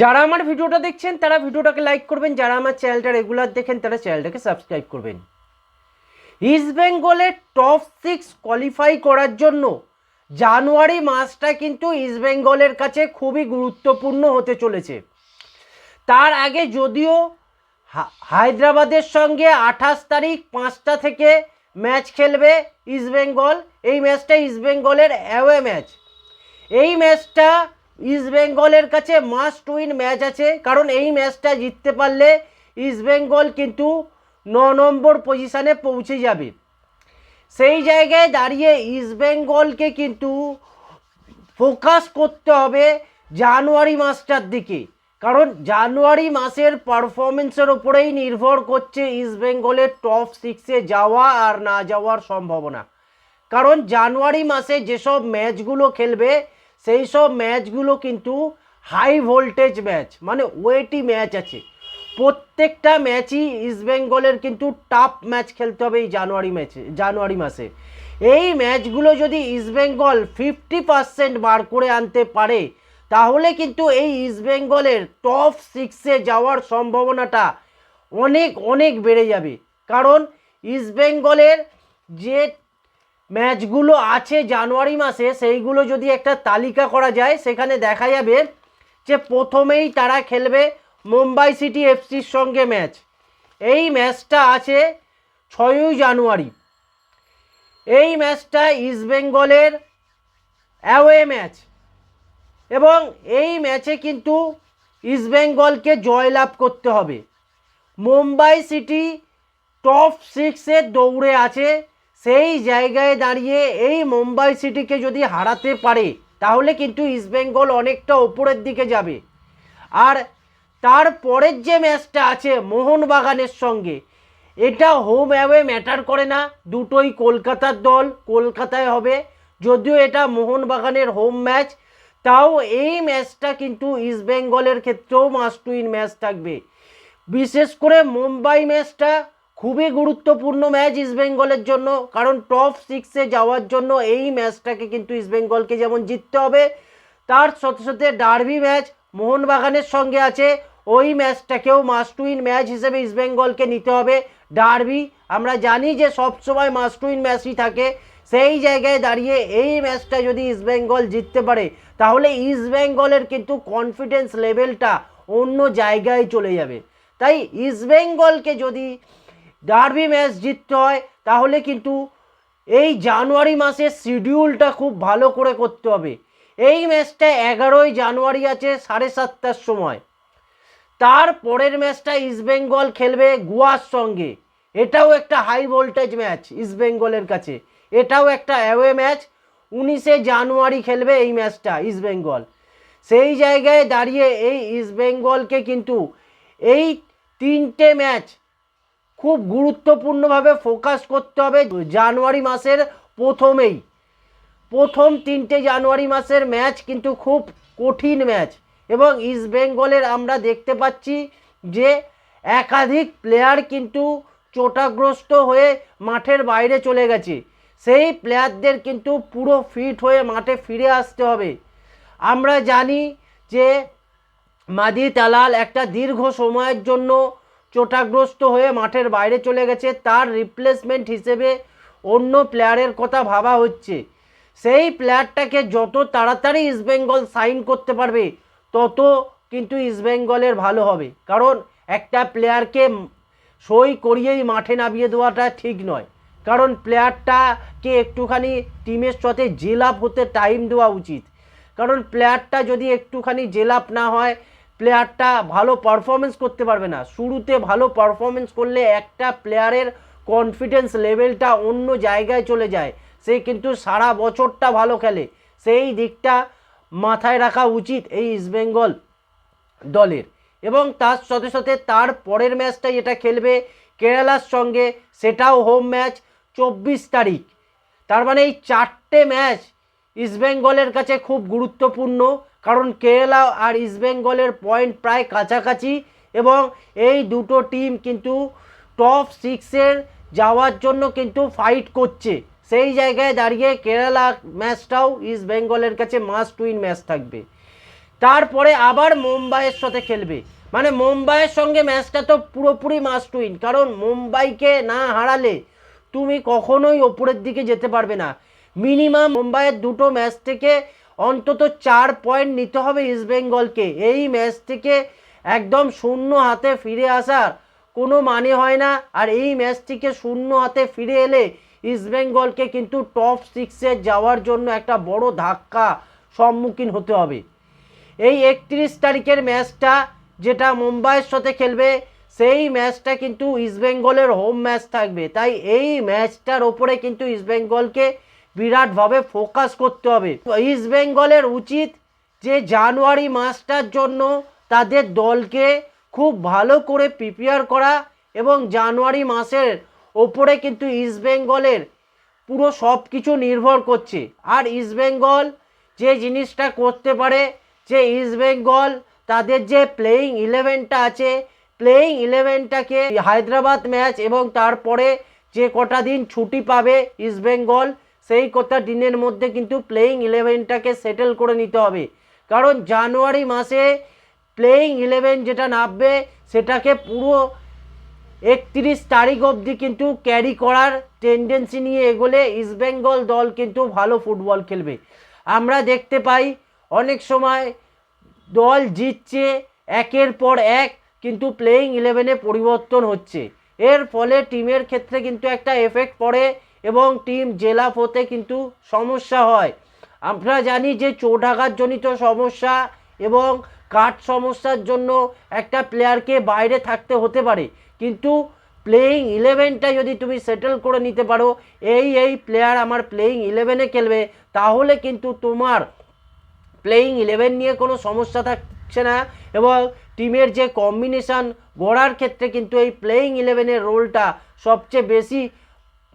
যারা আমার ভিডিওটা দেখছেন, তারা ভিডিওটাকে লাইক করবেন। যারা আমার চ্যানেলটা রেগুলার দেখেন, তারা চ্যানেলটাকে সাবস্ক্রাইব করবেন। ইস্ট বেঙ্গলের টপ সিক্স কোয়ালিফাই করার জন্য জানুয়ারি মাসটা কিন্তু ইস্ট বেঙ্গলের কাছে খুবই গুরুত্বপূর্ণ হতে চলেছে। তার আগে যদিও হায়দ্রাবাদের সঙ্গে আঠাশ তারিখ পাঁচটা থেকে ম্যাচ খেলবে ইস্ট বেঙ্গল এই ম্যাচটা ইস্ট বেঙ্গলের অ্যাওয়ে ম্যাচ এই ম্যাচটা ইস্ট বেঙ্গলের কাছে মাস্ট উইন ম্যাচ আছে। কারণ এই ম্যাচটা জিততে পারলে ইস্ট বেঙ্গল কিন্তু ন নম্বর পজিশানে পৌঁছে যাবে। সেই জায়গায় দাঁড়িয়ে ইস্ট বেঙ্গলকে কিন্তু ফোকাস করতে হবে জানুয়ারি মাসটার দিকে। কারণ জানুয়ারি মাসের পারফরমেন্সের ওপরেই নির্ভর করছে ইস্ট বেঙ্গলের টপ সিক্সে যাওয়া আর না যাওয়ার সম্ভাবনা। কারণ জানুয়ারি মাসে যেসব ম্যাচগুলো খেলবে সেই সব ম্যাচগুলো কিন্তু হাই ভোল্টেজ ম্যাচ মানে ওয়েটি ম্যাচ আছে। প্রত্যেকটা ম্যাচই ইস্ট বেঙ্গলের কিন্তু টাফ ম্যাচ খেলতে হবে এই জানুয়ারি ম্যাচে জানুয়ারি মাসে। এই ম্যাচগুলো যদি ইস্ট বেঙ্গল ফিফটি পার্সেন্ট বার করে আনতে পারে, তাহলে কিন্তু এই ইস্ট বেঙ্গলের টপ সিক্সে যাওয়ার সম্ভাবনাটা অনেক অনেক বেড়ে যাবে। কারণ ইস্ট বেঙ্গলের যে ম্যাচগুলো আছে জানুয়ারি মাসে, সেইগুলো যদি একটা তালিকা করা যায়, সেখানে দেখা যাবে যে প্রথমেই তারা খেলবে মুম্বাই সিটি এফসির সঙ্গে ম্যাচ। এই ম্যাচটা আছে ছয়ই জানুয়ারি। এই ম্যাচটা ইস্ট বেঙ্গলের অ্যাওয়ে ম্যাচ। এবং এই ম্যাচে কিন্তু ইস্ট বেঙ্গলকে জয়লাভ করতে হবে। মুম্বাই সিটি টপ সিক্সের দৌড়ে আছে সেই জায়গায় দাঁড়িয়ে এই মুম্বাই সিটিকে যদি হারাতে পারে, তাহলে কিন্তু ইস্টবেঙ্গল অনেকটা ওপরের দিকে যাবে। আর তার পরের যে ম্যাচটা আছে মোহনবাগানের সঙ্গে, এটা হোম অ্যাওয়ে ম্যাটার করে না। দুটোই কলকাতার দল, কলকাতায় হবে। যদিও এটা মোহনবাগানের হোম ম্যাচ তাও এই ম্যাচটা কিন্তু ইস্টবেঙ্গলের ক্ষেত্রেও মাস্ট উইন ম্যাচ থাকবে। বিশেষ করে মুম্বাই ম্যাচটা খুবই গুরুত্বপূর্ণ ম্যাচ ইস্টবেঙ্গলের জন্য, কারণ টপ সিক্সে যাওয়ার জন্য এই ম্যাচটাকে কিন্তু ইস্টবেঙ্গলকে যেমন জিততে হবে, তার সাথে সাথে ডার্বি ম্যাচ মোহনবাগানের সঙ্গে আছে, ওই ম্যাচটাকেও মাস্ট উইন ম্যাচ হিসেবে ইস্টবেঙ্গলকে নিতে হবে ডার্বি আমরা জানি যে সবসময় মাস্ট উইন ম্যাচই থাকে, সেই জায়গায় দাঁড়িয়ে এই ম্যাচটা যদি ইস্টবেঙ্গল জিততে পারে, তাহলে ইস্টবেঙ্গলের কিন্তু কনফিডেন্স লেভেলটা অন্য জায়গায় চলে যাবে, তাই ইস্টবেঙ্গলকে যদি ডার্বি ম্যাচ জিততে হয়, তাহলে কিন্তু এই জানুয়ারি মাসের শিডিউলটা খুব ভালো করে করতে হবে। এই ম্যাচটা এগারোই জানুয়ারি আছে সাড়ে সাতটার সময়। তার পরের ম্যাচটা ইস্টবেঙ্গল খেলবে গোয়ার সঙ্গে। এটাও একটা হাই ভোল্টেজ ম্যাচ ইস্টবেঙ্গলের কাছে। এটাও একটা অ্যাওয়ে ম্যাচ। উনিশে জানুয়ারি খেলবে এই ম্যাচটা ইস্টবেঙ্গল সেই জায়গায় দাঁড়িয়ে এই ইস্টবেঙ্গলকে কিন্তু এই তিনটে ম্যাচ খুব গুরুত্বপূর্ণভাবে ফোকাস করতে হবে জানুয়ারি মাসের প্রথমেই। প্রথম তিনটে জানুয়ারি মাসের ম্যাচ কিন্তু খুব কঠিন ম্যাচ এবং ইস্ট বেঙ্গলের আমরা দেখতে পাচ্ছি যে একাধিক প্লেয়ার কিন্তু চোটাগ্রস্ত হয়ে মাঠের বাইরে চলে গেছে। সেই প্লেয়ারদের কিন্তু পুরো ফিট হয়ে মাঠে ফিরে আসতে হবে। আমরা জানি যে মাদি তালাল একটা দীর্ঘ সময়ের জন্য চোটাগ্রস্ত হয়ে মাঠের বাইরে চলে গেছে। তার রিপ্লেসমেন্ট হিসেবে অন্য প্লেয়ারের কথা ভাবা হচ্ছে। সেই প্লেয়ারটাকে যত তাড়াতাড়ি ইস্টবেঙ্গল সাইন করতে পারবে, তত কিন্তু ইস্টবেঙ্গলের ভালো হবে। কারণ একটা প্লেয়ারকে সই করিয়েই মাঠে নামিয়ে দেওয়াটা ঠিক নয়। কারণ প্লেয়ারটাকে একটুখানি টিমের সাথে জেলাপ হতে টাইম দেওয়া উচিত। কারণ প্লেয়ারটা যদি একটুখানি জেলাপ না হয় প্লেয়ারটা ভালো পারফরমেন্স করতে পারবে না। শুরুতে ভালো পারফরমেন্স করলে একটা প্লেয়ারের কনফিডেন্স লেভেলটা অন্য জায়গায় চলে যায়। সে কিন্তু সারা বছরটা ভালো খেলে। সেই দিকটা মাথায় রাখা উচিত এই ইস্টবেঙ্গল দলের। এবং তার সাথে সাথে তার পরের ম্যাচটা যেটা খেলবে কেরালার সঙ্গে। সেটাও হোম ম্যাচ চব্বিশ তারিখ। তার মানে এই চারটে ম্যাচ ইস্টবেঙ্গলের কাছে খুব গুরুত্বপূর্ণ, কারণ কেরালা আর ইস্টবেঙ্গলের পয়েন্ট প্রায় কাছাকাছি এবং এই দুটো টিম কিন্তু টপ সিক্সের যাওয়ার জন্য কিন্তু ফাইট করছে। সেই জায়গায় দাঁড়িয়ে কেরালা ম্যাচটাও ইস্ট বেঙ্গলের কাছে মাস্ট উইন ম্যাচ থাকবে। তারপরে আবার মুম্বাইয়ের সাথে খেলবে। মানে মুম্বাইয়ের সঙ্গে ম্যাচটা তো পুরোপুরি মাস্ট উইন কারণ মুম্বাইকে না হারালে তুমি কখনোই ওপরের দিকে যেতে পারবে না। মিনিমাম মুম্বাইয়ের দুটো ম্যাচ থেকে অন্তত চার পয়েন্ট নিতে হবে ইস্টবেঙ্গলকে এই ম্যাচ থেকে একদম শূন্য হাতে ফিরে আসার কোনো মানে হয় না। আর এই ম্যাচটিকে শূন্য হাতে ফিরে এলে ইস্টবেঙ্গলকে কিন্তু টপ সিক্সে যাওয়ার জন্য একটা বড় ধাক্কা সম্মুখীন হতে হবে। এই একত্রিশ তারিখের ম্যাচটা যেটা মুম্বাইয়ের সাথে খেলবে, সেই ম্যাচটা কিন্তু ইস্টবেঙ্গলের হোম ম্যাচ থাকবে। তাই এই ম্যাচটার ওপরে কিন্তু ইস্টবেঙ্গলকে বিরাটভাবে ফোকাস করতে হবে। ইস্টবেঙ্গলের উচিত যে জানুয়ারি মাসটার জন্য তাদের দলকে খুব ভালো করে প্রিপেয়ার করা এবং জানুয়ারি মাসের ওপরে কিন্তু ইস্টবেঙ্গলের পুরো সব কিছু নির্ভর করছে। আর ইস্টবেঙ্গল যে জিনিসটা করতে পারে, যে ইস্টবেঙ্গল তাদের যে প্লেয়িং ইলেভেনটা আছে প্লেয়িং ইলেভেনটাকে হায়দ্রাবাদ ম্যাচ এবং তারপরে যে কটা দিন ছুটি পাবে ইস্টবেঙ্গল সেই কথা দিনের মধ্যে কিন্তু প্লেয়িং ইলেভেনটাকে সেটেল করে নিতে হবে। কারণ জানুয়ারি মাসে প্লেয়িং ইলেভেন যেটা নামবে, সেটাকে পুরো একত্রিশ তারিখ অবধি কিন্তু ক্যারি করার টেন্ডেন্সি নিয়ে এগোলে ইস্টবেঙ্গল দল কিন্তু ভালো ফুটবল খেলবে। আমরা দেখতে পাই অনেক সময় দল জিতছে একের পর এক, কিন্তু প্লেয়িং ইলেভেনে পরিবর্তন হচ্ছে। এর ফলে টিমের ক্ষেত্রে কিন্তু একটা এফেক্ট পড়ে। এবং টিম জেলাপ হতে কিন্তু সমস্যা হয়। আমরা জানি যে চোটাঘাতজনিত সমস্যা এবং কাঠ সমস্যার জন্য একটা প্লেয়ারকে বাইরে থাকতে হতে পারে। কিন্তু প্লেয়িং ইলেভেনটা যদি তুমি সেটেল করে নিতে পারো, এই এই প্লেয়ার আমার প্লেয়িং ইলেভেনে খেলবে, তাহলে কিন্তু তোমার প্লেয়িং ইলেভেন নিয়ে কোনো সমস্যা থাকছে না এবং টিমের যে কম্বিনেশান গড়ার ক্ষেত্রে কিন্তু এই প্লেয়িং ইলেভেনের রোলটা সবচেয়ে বেশি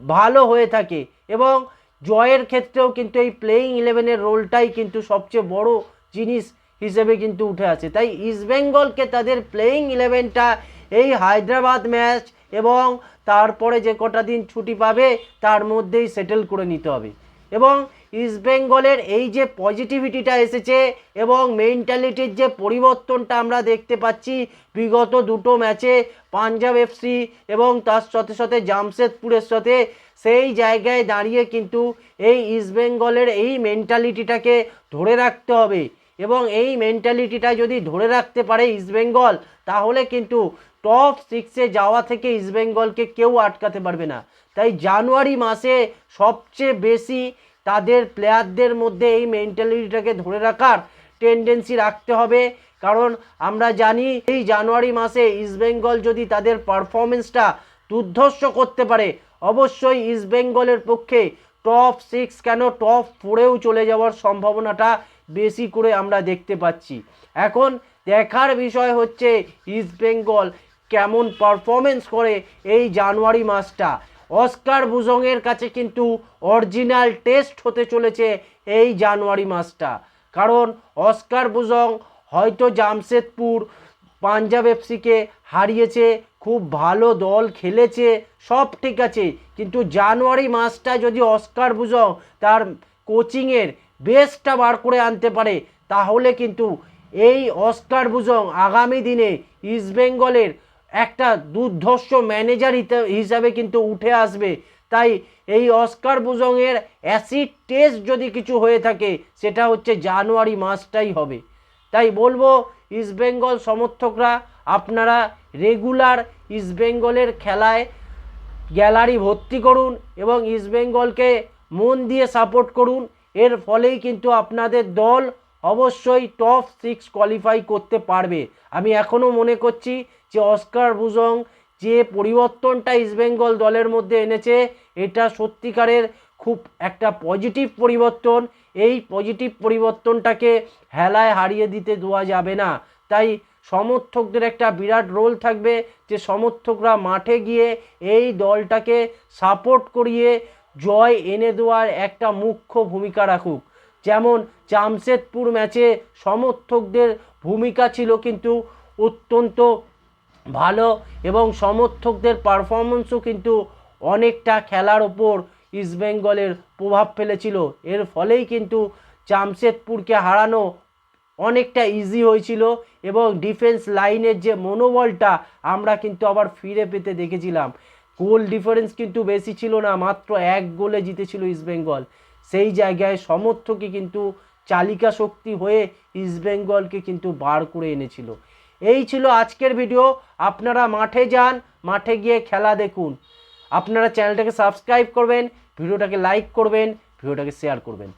ভালো হয়ে থাকে এবং জয়ের ক্ষেত্রেও কিন্তু এই প্লেয়িং ইলেভেনের রোলটাই কিন্তু সবচেয়ে বড় জিনিস হিসেবে কিন্তু উঠে আছে তাই ইস্টবেঙ্গলকে তাদের প্লেয়িং ইলেভেনটা এই হায়দ্রাবাদ ম্যাচ এবং তারপরে যে কটা দিন ছুটি পাবে, তার মধ্যেই সেটেল করে নিতে হবে। এবং ইস্টবেঙ্গলের এই যে পজিটিভিটিটা এসেছে এবং মেন্টালিটির যে পরিবর্তনটা আমরা দেখতে পাচ্ছি, বিগত দুটো ম্যাচে পাঞ্জাব এফসি এবং তার সাথে সাথে জামশেদপুরের সাথে সেই জায়গায় দাঁড়িয়ে কিন্তু এই ইস্টবেঙ্গলের এই মেন্টালিটিটাকে ধরে রাখতে হবে। এবং এই মেন্টালিটিটা যদি ধরে রাখতে পারে ইস্টবেঙ্গল তাহলে কিন্তু টপ সিক্সে যাওয়া থেকে ইস্টবেঙ্গলকে কেউ আটকাতে পারবে না। তাই জানুয়ারি মাসে সবচেয়ে বেশি তাদের প্লেয়ারদের মধ্যে এই মেন্টালিটিটাকে ধরে রাখার টেন্ডেন্সি রাখতে হবে। কারণ আমরা জানি এই জানুয়ারি মাসে ইস্টবেঙ্গল যদি তাদের পারফরমেন্সটা দুর্ধর্ষ করতে পারে, অবশ্যই ইস্টবেঙ্গলের পক্ষে টপ সিক্স কেন টপ ফোরেও চলে যাওয়ার সম্ভাবনাটা বেশি করে আমরা দেখতে পাচ্ছি। এখন দেখার বিষয় হচ্ছে ইস্টবেঙ্গল কেমন পারফরমেন্স করে এই জানুয়ারি মাসটা। অস্কার বুজংয়ের কাছে কিন্তু অরিজিনাল টেস্ট হতে চলেছে এই জানুয়ারি মাসটা। কারণ অস্কার বুজং হয়তো জামশেদপুর, পাঞ্জাব এফসিকে হারিয়েছে, খুব ভালো দল খেলেছে, সব ঠিক আছে। কিন্তু জানুয়ারি মাসটা যদি অস্কার বুজং তার কোচিংয়ের বেস্টটা বার করে আনতে পারে, তাহলে কিন্তু এই অস্কার বুজং আগামী দিনে ইস্টবেঙ্গলের একটা দুর্ধর্ষ ম্যানেজার হিসাবে কিন্তু উঠে আসবে। তাই এই অস্কার বুজংয়ের অ্যাসিড টেস্ট যদি কিছু হয়ে থাকে, সেটা হচ্ছে জানুয়ারি মাসটাই হবে। তাই বলব ইস্টবেঙ্গল সমর্থকরা, আপনারা রেগুলার ইস্টবেঙ্গলের খেলায় গ্যালারি ভর্তি করুন এবং ইস্টবেঙ্গলকে মন দিয়ে সাপোর্ট করুন। এর ফলেই কিন্তু আপনাদের দল অবশ্যই টপ সিক্স কোয়ালিফাই করতে পারবে। আমি এখনও মনে করছি যে অস্কার বুজং যে পরিবর্তনটা ইস্টবেঙ্গল দলের মধ্যে এনেছে, এটা সত্যিকারের খুব একটা পজিটিভ পরিবর্তন। এই পজিটিভ পরিবর্তনটাকে হেলায় হারিয়ে দিতে দেওয়া যাবে না। তাই সমর্থকদের একটা বিরাট রোল থাকবে যে সমর্থকরা মাঠে গিয়ে এই দলটাকে সাপোর্ট করিয়ে জয় এনে দেওয়ার একটা মুখ্য ভূমিকা রাখুক। যেমন জামশেদপুর ম্যাচে সমর্থকদের ভূমিকা ছিল কিন্তু অত্যন্ত ভালো এবং সমর্থকদের পারফরমেন্সও কিন্তু অনেকটা খেলার ওপর ইস্টবেঙ্গলের প্রভাব ফেলেছিল। এর ফলেই কিন্তু জামশেদপুরকে হারানো অনেকটা ইজি হয়েছিল এবং ডিফেন্স লাইনের যে মনোবলটা আমরা কিন্তু আবার ফিরে পেতে দেখেছিলাম। গোল ডিফারেন্স কিন্তু বেশি ছিল না, মাত্র এক গোলে জিতেছিল ইস্টবেঙ্গল সেই জায়গায় সমর্থকই কিন্তু চালিকা শক্তি হয়ে ইস্টবেঙ্গলকে কিন্তু বার করে এনেছিল। এই ছিল আজকের ভিডিও আপনারা মাঠে যান, মাঠে গিয়ে খেলা দেখুন। আপনারা চ্যানেলটাকে সাবস্ক্রাইব করবেন ভিডিওটাকে লাইক করবেন ভিডিওটাকে শেয়ার করবেন।